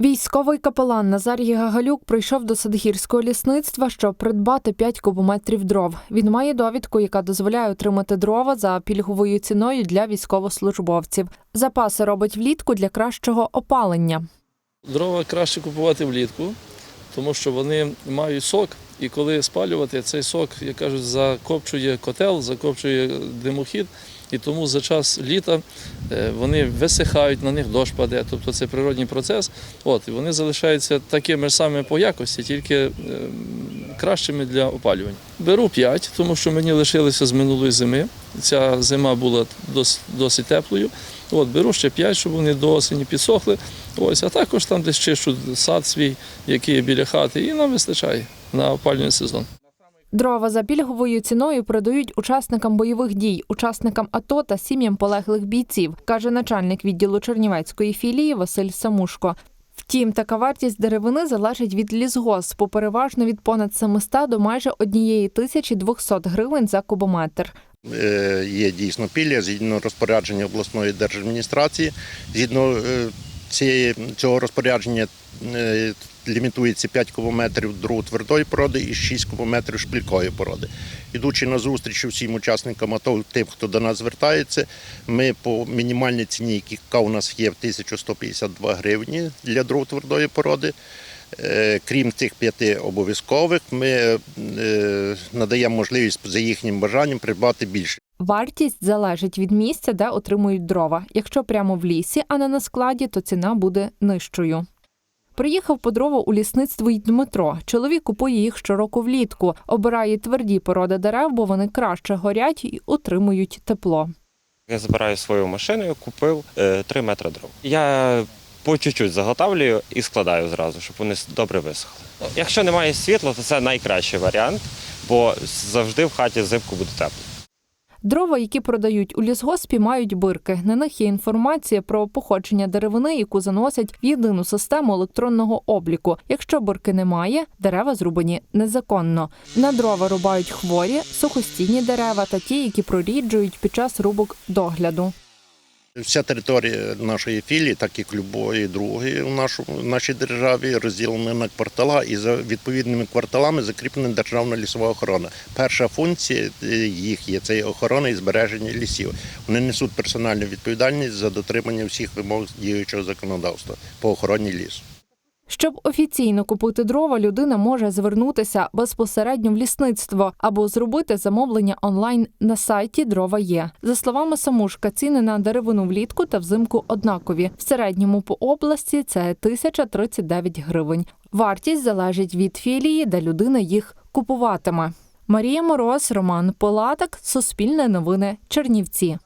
Військовий капелан Назарій Гагалюк прийшов до садгірського лісництва, щоб придбати 5 кубометрів дров. Він має довідку, яка дозволяє отримати дрова за пільговою ціною для військовослужбовців. Запаси робить влітку для кращого опалення. Дрова краще купувати влітку, тому що вони мають сок, і коли спалювати, цей сок, як кажуть, закопчує котел, закопчує димохід, і тому за час літа е, вони висихають, на них дощ паде. Тобто це природній процес. От, і вони залишаються такими ж самими по якості, тільки е, кращими для опалювання. Беру 5, тому що мені лишилося з минулої зими. Ця зима була дос- досить теплою. От, беру ще 5, щоб вони до осені підсохли. Ось, а також там десь чищу сад свій, який є біля хати, і нам вистачає на опалювальний сезон. Дрова за пільговою ціною продають учасникам бойових дій, учасникам АТО та сім'ям полеглих бійців, каже начальник відділу Чернівецької філії Василь Самушко. Втім, така вартість деревини залежить від лісгоспу, переважно від понад 700 до майже 1200 гривень за кубометр. Е, Є дійсно пілля згідно розпорядження обласної держадміністрації. Згідно е, цієї, цього розпорядження е, лімітується 5 кубометрів другу твердої породи і 6 кубометрів шпилької породи. Ідучи на зустріч усім учасникам АТО, тим, хто до нас звертається, ми по мінімальній ціні, яка у нас є в 1152 гривні для другу твердої породи. Е, Крім цих п'яти обов'язкових, ми е, надаємо можливість за їхнім бажанням придбати більше. Вартість залежить від місця, де отримують дрова. Якщо прямо в лісі, а не на складі, то ціна буде нижчою. Приїхав по дрова у лісництво й Дмитро. Чоловік купує їх щороку влітку, обирає тверді породи дерев, бо вони краще горять і утримують тепло. Я забираю свою машину, купив 3 метри дров. Я по чуть-чуть заготавлюю і складаю зразу, щоб вони добре висохли. Якщо немає світла, то це найкращий варіант, бо завжди в хаті взимку буде тепло. Дрова, які продають у лісгоспі, мають бирки. На них є інформація про походження деревини, яку заносять в єдину систему електронного обліку. Якщо бирки немає, дерева зрубані незаконно. На дрова рубають хворі, сухостійні дерева та ті, які проріджують під час рубок догляду. Вся територія нашої філії, так як любої другої у нашому в нашій державі, розділена на квартала, і за відповідними кварталами закріплена державна лісова охорона. Перша функція е, їх є це охорона і збереження лісів. Вони несуть персональну відповідальність за дотримання всіх вимог діючого законодавства по охороні лісу. Щоб офіційно купити дрова, людина може звернутися безпосередньо в лісництво або зробити замовлення онлайн на сайті Дрова є. За словами Самушка, ціни на деревину влітку та взимку однакові. В середньому по області це 1039 гривень. Вартість залежить від філії, де людина їх купуватиме. Марія Мороз, Роман Полатак, Суспільне новини, Чернівці.